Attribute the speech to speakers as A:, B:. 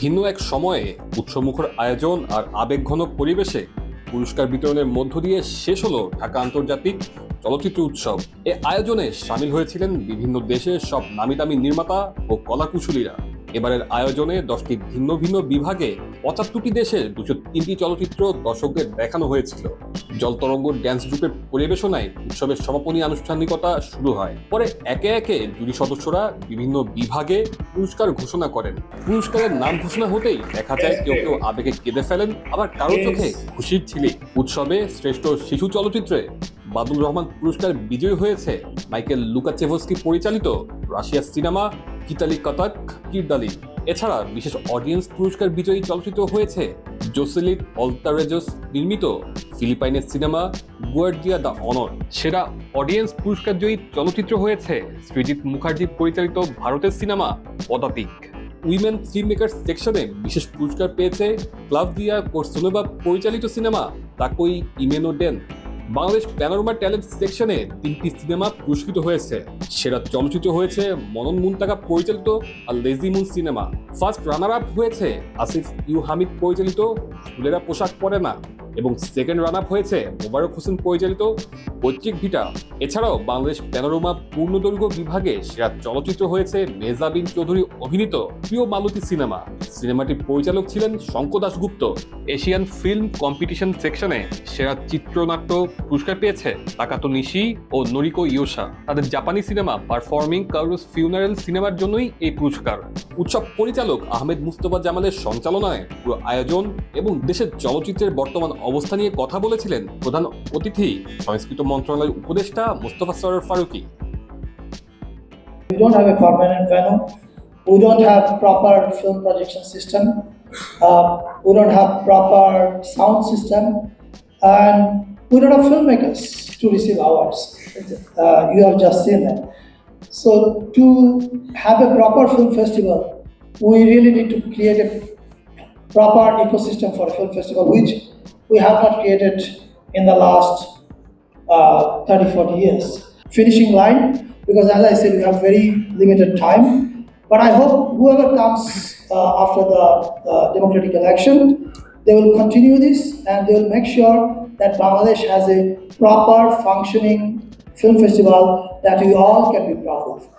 A: ভিন্ন এক সময়ে উৎসবমুখর আয়োজন আর আবেগঘনক পরিবেশে পুরস্কার বিতরণের মধ্য দিয়ে শেষ হলো ঢাকা আন্তর্জাতিক চলচ্চিত্র উৎসব। এ আয়োজনে সামিল হয়েছিলেন বিভিন্ন দেশের সব নামি দামি নির্মাতা ও কলাকুশলীরা। এবারের আয়োজনে দশটি ভিন্ন ভিন্ন বিভাগে পঁচাত্তরটি দেশে দুশো তিনটি চলচ্চিত্র দর্শকদের দেখানো হয়েছিল। জলতরঙ্গ ড্যান্স গ্রুপের পরিবেশনায় উৎসবের সমাপনী আনুষ্ঠানিকতা শুরু হয়। পরে একে একে জুরি সদস্যরা বিভিন্ন বিভাগে পুরস্কার ঘোষণা করেন। পুরস্কারের নাম ঘোষণা হতেই দেখা যায় কেউ কেউ আবেগে কেঁদে ফেলেন আবার কারও চোখে খুশির ছিলে উৎসবে শ্রেষ্ঠ শিশু চলচ্চিত্রে বাদুল রহমান পুরস্কার বিজয়ী হয়েছে। মাইকেল লুকাচেভস্কি পরিচালিত রাশিয়ার সিনেমা কিতালি কতাক কিরদালি। এছাড়া বিশেষ অডিয়েন্স পুরস্কার বিজয়ী চলচ্চিত্র হয়েছে জোসেলিট অল্টারেজস নির্মিত ফিলিপাইনের সিনেমা গুয়ার্ডিয়া দ্য অনর। সেরা অডিয়েন্স পুরস্কার জয়ী চলচ্চিত্র হয়েছে সৃজিৎ মুখার্জি পরিচালিত ভারতের সিনেমা পদাতিক। উইমেন ফিল্ম মেকার সেকশনে বিশেষ পুরস্কার পেয়েছে ক্লাভদিয়া কোর্সোনোভা পরিচালিত সিনেমা তাকই ইমেনো ডেন বাংলাদেশ প্যানোরমা ট্যালেন্ট সেকশনে তিনটি সিনেমা পুরস্কৃত হয়েছে। সেরা চলচ্চিত্র হয়েছে মনন মুনতাকা পরিচালিত আর lazy moon cinema. First runner up হয়েছে আসিফ ইউ হামিদ পরিচালিত, ফুলেরা পোশাক পরে না। এবং সেকেন্ড রান আপ হয়েছে মোবারক হোসেন পরিচালিত পৈতৃক ভিটা। এছাড়াও বাংলাদেশ প্যানোরমা পূর্ণদৈর্ঘ্য বিভাগে সেরা চলচ্চিত্র হয়েছে মেজাবিন চৌধুরী অভিনীত প্রিয় মালতী সিনেমা। সিনেমাটির পরিচালক ছিলেন Shankar Dasgupta. Asian film competition সেকশনে সেরা চিত্রনাট্য পুরস্কার পেয়েছে তাকাতো নিশি ও নরিকো ইয়োশা তাদের জাপানি সিনেমা পারফর্মিং কারুস ফিউনারেল সিনেমার জন্যই এই পুরস্কার। উৎসব পরিচালক আহমেদ মুস্তফা জামালের সঞ্চালনায় পুরো আয়োজন এবং দেশের চলচ্চিত্রের বর্তমান অবস্থা নিয়ে কথা বলেছিলেন প্রধান অতিথি সংস্কৃত মন্ত্রণালয়ের উপদেষ্টা Mostafa সরর Faruqui
B: We have a permanent venue. We don't have proper film projection system. Uh, have proper sound system, and we don't have filmmakers to receive awards. Uh, you have just seen. So to have a proper film festival, we really need to create a proper ecosystem for a film festival, which we have not created in the last uh, 30, 40 years. Finishing line, because as I said, we have very limited time. But I hope whoever comes uh, after the, the democratic election, they will continue this and they will make sure that Bangladesh has a proper functioning film festival that we all can be proud of.